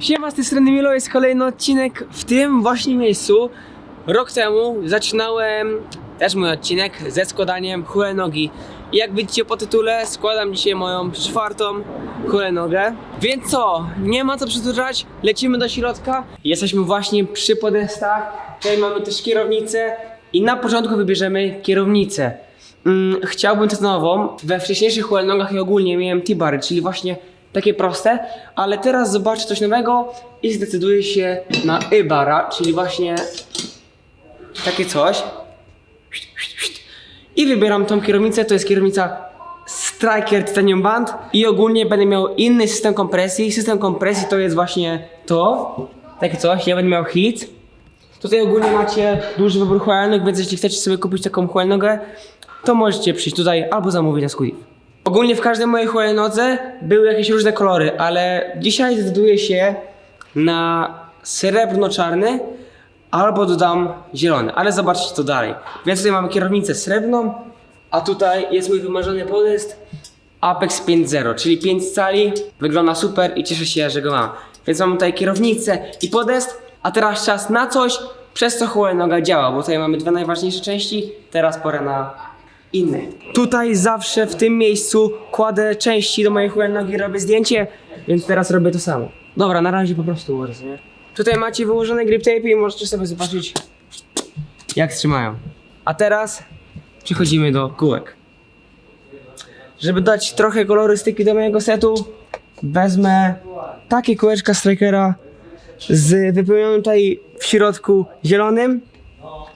Siema, z tej strony Milo, jest kolejny odcinek w tym właśnie miejscu. Rok temu zaczynałem też mój odcinek ze składaniem hulajnogi. I jak widzicie po tytule, składam dzisiaj moją czwartą hulajnogę. Więc co, nie ma co przedłużać, lecimy do środka. Jesteśmy właśnie przy podestach, tutaj mamy też kierownicę i na początku wybierzemy kierownicę. Mm, chciałbym tę nową. We wcześniejszych hulajnogach i ogólnie miałem T-bary, czyli właśnie takie proste, ale teraz zobaczę coś nowego i zdecyduję się na Y-bara, czyli właśnie takie coś. I wybieram tą kierownicę, to jest kierownica Striker Titanium Band i ogólnie będę miał inny system kompresji. System kompresji to jest właśnie to, takie coś, ja będę miał hit. Tutaj ogólnie macie duży wybór hulajnóg, więc jeśli chcecie sobie kupić taką hulajnogę, to możecie przyjść tutaj albo zamówić na Squid. Ogólnie w każdej mojej hulajnodze były jakieś różne kolory, ale dzisiaj zdecyduję się na srebrno-czarny albo dodam zielony, ale zobaczcie to dalej. Więc tutaj mamy kierownicę srebrną, a tutaj jest mój wymarzony podest Apex 5.0, czyli 5 cali, wygląda super i cieszę się, że go mam. Więc mam tutaj kierownicę i podest, a teraz czas na coś, przez co hulajnoga działa, bo tutaj mamy dwie najważniejsze części, teraz pora na inne. Tutaj zawsze w tym miejscu kładę części do mojej hulajnogi, robię zdjęcie, więc teraz robię to samo. Dobra, na razie po prostu ułożę, nie? Tutaj macie wyłożone grip tape i możecie sobie zobaczyć jak trzymają. A teraz przechodzimy do kółek. Żeby dać trochę kolorystyki do mojego setu, wezmę takie kółeczka Strikera z wypełnionym tutaj w środku zielonym.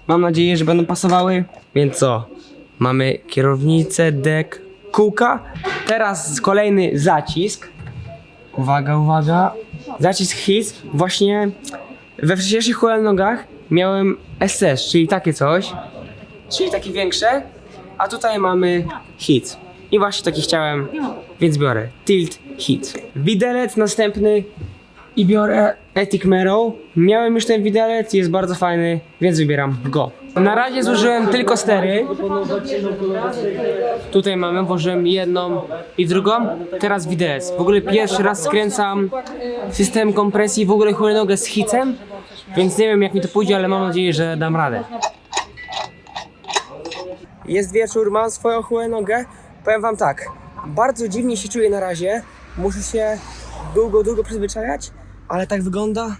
Mam nadzieję, że będą pasowały. Więc co? Mamy kierownicę, dek, kółka. Teraz kolejny zacisk. Uwaga, uwaga. Zacisk hit. Właśnie we wcześniejszych hulajnogach miałem SS, czyli takie coś. Czyli takie większe. A tutaj mamy hit. I właśnie taki chciałem, więc biorę. Tilt hit. Widelec następny i biorę Ethic Mero. Miałem już ten widelec, jest bardzo fajny, więc wybieram go. Na razie zużyłem tylko stery. Tutaj mamy, włożyłem jedną i drugą. Teraz widelec. W ogóle pierwszy raz skręcam system kompresji, w ogóle hulajnogę z hicem, więc nie wiem jak mi to pójdzie, ale mam nadzieję, że dam radę. Jest wieczór, mam swoją hulajnogę. Powiem wam tak, bardzo dziwnie się czuję na razie. Muszę się długo, długo przyzwyczajać, ale tak wygląda.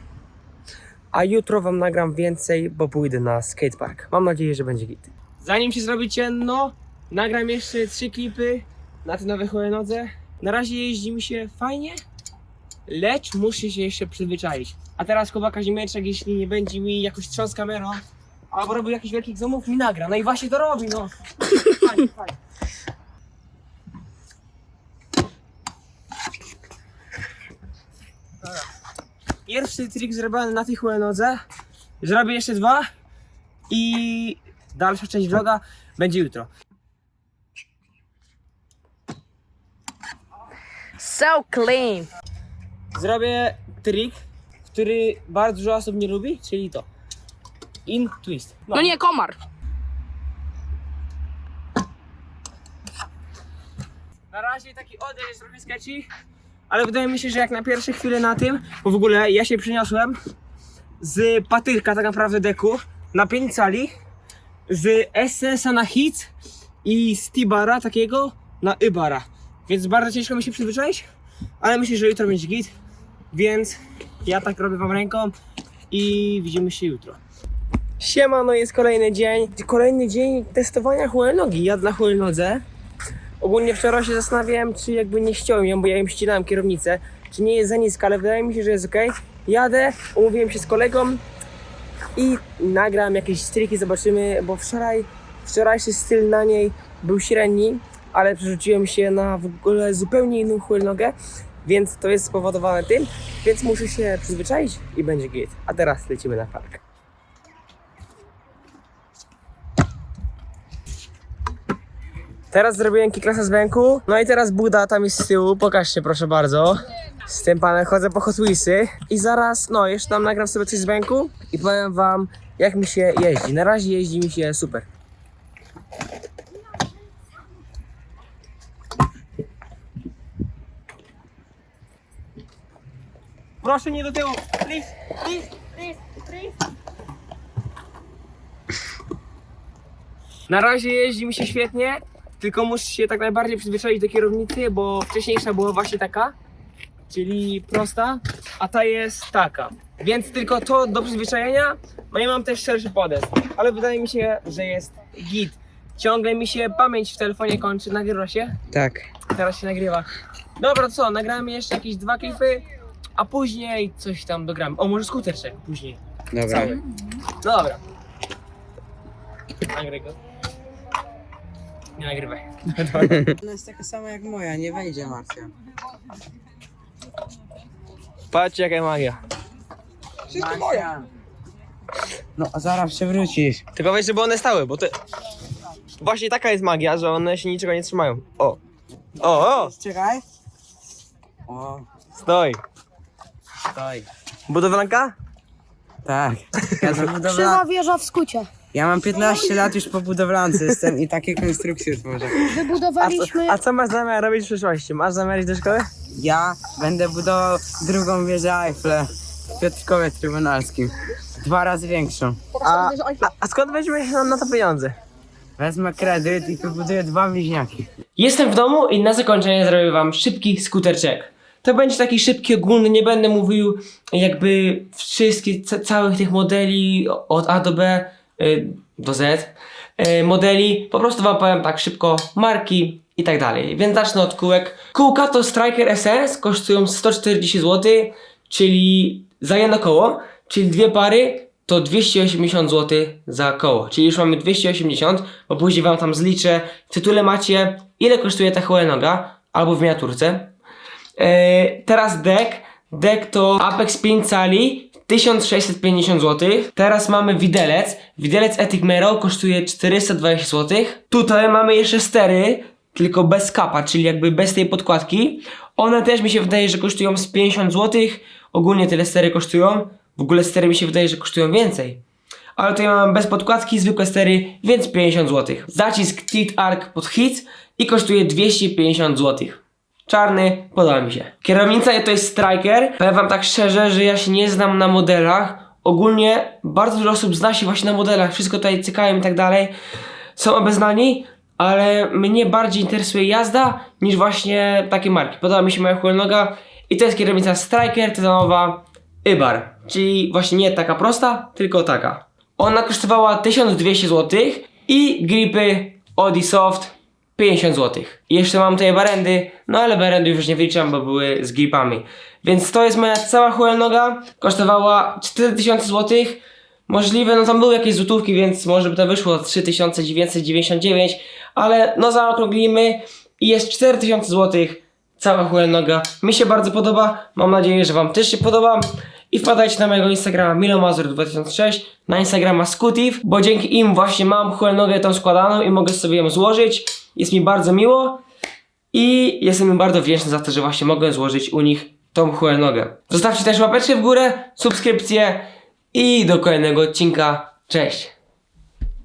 A jutro wam nagram więcej, bo pójdę na skatepark. Mam nadzieję, że będzie git. Zanim się zrobi ciemno, nagram jeszcze trzy klipy na tej nowej hulajnodze. Na razie jeździ mi się fajnie, lecz muszę się jeszcze przyzwyczaić. A teraz Kuba Kazimierczak, jeśli nie będzie mi jakoś trząs kamerą, albo robił jakichś wielkich zoomów, mi nagra. No i właśnie to robi, no. Fajnie, fajnie. Pierwszy trik zrobiony na tej hulajnodze. Zrobię jeszcze dwa i dalsza część vloga będzie jutro. So clean. Zrobię trik, który bardzo dużo osób nie lubi, czyli to. In twist. No nie, komar. Na razie taki jest trochę sketchy, ale wydaje mi się, że jak na pierwsze chwile na tym, bo w ogóle ja się przyniosłem z patyrka tak naprawdę deku na 5 cali, z SS-a na hit i z T-bara takiego na Y-bara. Więc bardzo ciężko mi się przyzwyczaić, ale myślę, że jutro będzie git, więc ja tak robię wam ręką i widzimy się jutro. Siema, no jest kolejny dzień. Kolejny dzień testowania hulajnogi. Ja na hulajnodze. Ogólnie wczoraj się zastanawiałem, czy jakby nie ściąłem ją, bo ja im ścinałem kierownicę, czy nie jest za niska, ale wydaje mi się, że jest ok. Jadę, umówiłem się z kolegą i nagram jakieś striki, zobaczymy, bo wczoraj, wczorajszy styl na niej był średni, ale przerzuciłem się na w ogóle zupełnie inną hulajnogę, więc to jest spowodowane tym, więc muszę się przyzwyczaić i będzie git. A teraz lecimy na park. Teraz zrobiłem kiklasa z bęku. No i teraz Buda tam jest z tyłu. Pokażcie proszę bardzo. Z tym panem chodzę po Hot Wheelsy. I zaraz, no jeszcze tam nagram sobie coś z bęku i powiem wam jak mi się jeździ. Na razie jeździ mi się super. Proszę nie do tyłu. Please, please, please, please. Na razie jeździ mi się świetnie, tylko muszę się tak najbardziej przyzwyczaić do kierownicy, bo wcześniejsza była właśnie taka, czyli prosta, a ta jest taka. Więc tylko to do przyzwyczajenia, no i mam też szerszy podest, ale wydaje mi się, że jest git. Ciągle mi się pamięć w telefonie kończy, nagrywa się? Tak. Teraz się nagrywa. Dobra, co, nagramy jeszcze jakieś dwa klipy, a później coś tam dogramy. O, może skuter czek później. Dobra. Cały. No dobra. Nagraj go. Nie nagrywaj. Ona jest taka sama jak moja, nie wejdzie Marcia. Patrzcie jaka magia. Wszystko moja. No a zaraz przewrócisz. Tylko weź, żeby one stały, bo to... Właśnie taka jest magia, że one się niczego nie trzymają. O! O, o! Czekaj. O, Stoi. stoi. Budowlanka? Tak. Ja Krzywa wieża w skucie. Ja mam 15 lat już po budowlance jestem i takie konstrukcje tworzę. A co, Wybudowaliśmy. a co masz zamiar robić w przyszłości? Masz zamiar iść do szkoły? Ja będę budował drugą wieżę Eiffel w Piotrkowie Trybunalskim. Dwa razy większą. A, a, a skąd weźmiesz na, na to pieniądze? Wezmę kredyt i wybuduję dwa bliźniaki. Jestem w domu i na zakończenie zrobię wam szybki skuterczek. To będzie taki szybki, ogólny, nie będę mówił jakby wszystkich, ca- całych tych modeli od A do B do Z y, modeli. Po prostu wam powiem tak szybko marki i tak dalej. Więc zacznę od kółek. Kółka to Striker SS kosztują 140 zł, czyli za jedno koło, czyli dwie pary to 280 zł za koło. Czyli już mamy 280, bo później wam tam zliczę. W tytule macie ile kosztuje ta hulajnoga, albo w miniaturce. E, teraz deck. Deck to Apex 5 cali 1650 zł. Teraz mamy widelec. Widelec Ethic Mero kosztuje 420 zł. Tutaj mamy jeszcze stery, tylko bez kapa, czyli jakby bez tej podkładki. One też mi się wydaje, że kosztują z 50 zł. Ogólnie tyle stery kosztują. W ogóle stery mi się wydaje, że kosztują więcej. Ale tutaj mam bez podkładki, zwykłe stery, więc 50 zł. Zacisk Tit Arc pod hit i kosztuje 250 zł. Czarny, podoba mi się. Kierownica to jest Striker. Powiem wam tak szczerze, że ja się nie znam na modelach. Ogólnie bardzo dużo osób zna się właśnie na modelach. Wszystko tutaj cykają i tak dalej. Są obeznani, ale mnie bardziej interesuje jazda niż właśnie takie marki. Podoba mi się moja hulajnoga i to jest kierownica Striker tytanowa Ibar. Czyli właśnie nie taka prosta, tylko taka. Ona kosztowała 1200 zł i gripy Audi Soft 50 zł. I jeszcze mam tutaj barendy, no ale barendy już nie wliczam, bo były z gripami. Więc to jest moja cała hulajnoga. Kosztowała 4000 zł. Możliwe, no tam były jakieś złotówki, więc może by to wyszło 3999, ale no zaokrąglimy i jest 4000 zł. Cała hulajnoga. Mi się bardzo podoba. Mam nadzieję, że Wam też się podoba. I wpadajcie na mojego Instagrama milomazur2006, na Instagrama Scootif, bo dzięki im właśnie mam hulajnogę tą składaną i mogę sobie ją złożyć. Jest mi bardzo miło i jestem im bardzo wdzięczny za to, że właśnie mogę złożyć u nich tą hulajnogę. Zostawcie też łapeczkę w górę, subskrypcję i do kolejnego odcinka. Cześć!